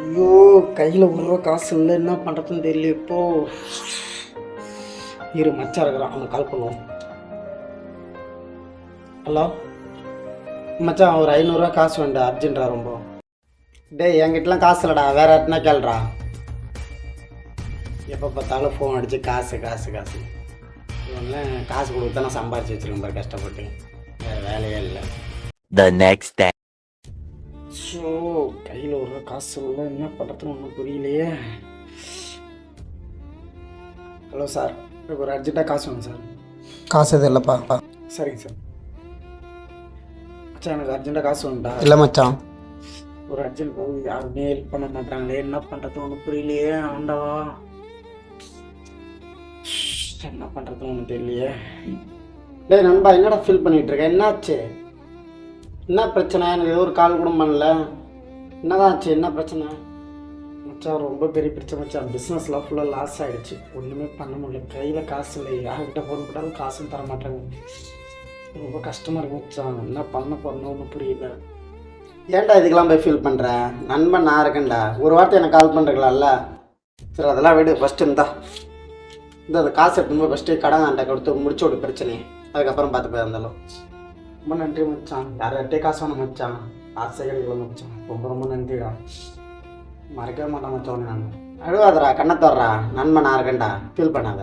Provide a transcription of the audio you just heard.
ஐயோ கையில் ஒரு ரூபா காசு இல்லை. என்ன பண்ணுறதுன்னு தெரியல. இப்போ இரு மச்சான் இருக்கிறான். அவனுக்கு கால் பண்ணுவோம். ஹலோ மச்சான் ஒரு ஐநூறுரூவா காசு வேண்டா. அர்ஜென்ட்ரா ரொம்ப. டேய் என்கிட்டலாம் காசு இல்லைடா. வேற யாருனா கேளுடா. எப்போ பார்த்தாலும் ஃபோன் அடித்து காசு காசு காசு. இவன்லாம் காசு கொடுத்து நான் சம்பாரிச்சு வச்சிருக்கேன் பாரு கஷ்டப்பட்டு. வேறு வேலையே இல்லை. The next day. ஸோ கையில் ஒரு காசு இல்லை என்ன பண்ணுறதுன்னு ஒன்றும் புரியலையே. ஹலோ சார் எனக்கு ஒரு அர்ஜென்ட்டாக காசு வேணும் சார் காசு எதுவும் இல்லைப்பா சரிங்க சார் மச்சான் எனக்கு அர்ஜென்ட்டாக காசு வேணும்டா. இல்லை மச்சான். ஒரு அர்ஜென்ட் போகுது யாருமே ஹெல்ப் பண்ண மாட்டாங்களே என்ன பண்ணுறது ஒன்றும் புரியலையே ஆண்டவா. என்ன பண்ணுறது ஒன்றும் தெரியலையே. டேய் நண்பா என்னடா ஃபீல் பண்ணிட்டு இருக்க? என்னாச்சு? என்ன பிரச்சனை? எனக்கு ஏதோ ஒரு கால் கூட பண்ணல. என்னதான் ஆச்சு? என்ன பிரச்சனை? மச்சான் ரொம்ப பெரிய பிரச்சனை மச்சான். பிஸ்னஸ்லாம் ஃபுல்லாக லாஸ் ஆகிடுச்சு ஒன்றுமே பண்ண முடியல. கையில் காசு இல்லை. யார்கிட்ட ஃபோன் போட்டாலும் காசும் தர மாட்டாங்க. ரொம்ப கஷ்டமாக இருக்கு மச்சான். என்ன பண்ண போறேன்னு புரியல. ஏன்டா இதுக்கெல்லாம் போய் ஃபீல் பண்ணுற நண்பன் நான் இருக்கேன்டா. ஒரு வார்த்தை எனக்கு கால் பண்ணுறீங்களாம்ல சரி அதெல்லாம் விடு. ஃபஸ்ட்டு இருந்தா இந்த அந்த காசு எடுத்துன்னு ஃபஸ்ட்டு கடன் ஆண்ட கொடுத்து முடிச்சு விடு பிரச்சனை அதுக்கப்புறம் பார்த்து போயிருந்தாலும் ரொம்ப நன்றி மச்சான். யார்கிட்டே காசு வேணும் மச்சான். ஆசைகள் மச்சான் ரொம்ப ரொம்ப நன்றிடா மறக்கவே மாட்டேன் மச்சான் உன்னை நான் அழுவாதடா கண்ணை தர்றா நண்பன் நான் இருக்கேன்டா ஃபீல் பண்ணாத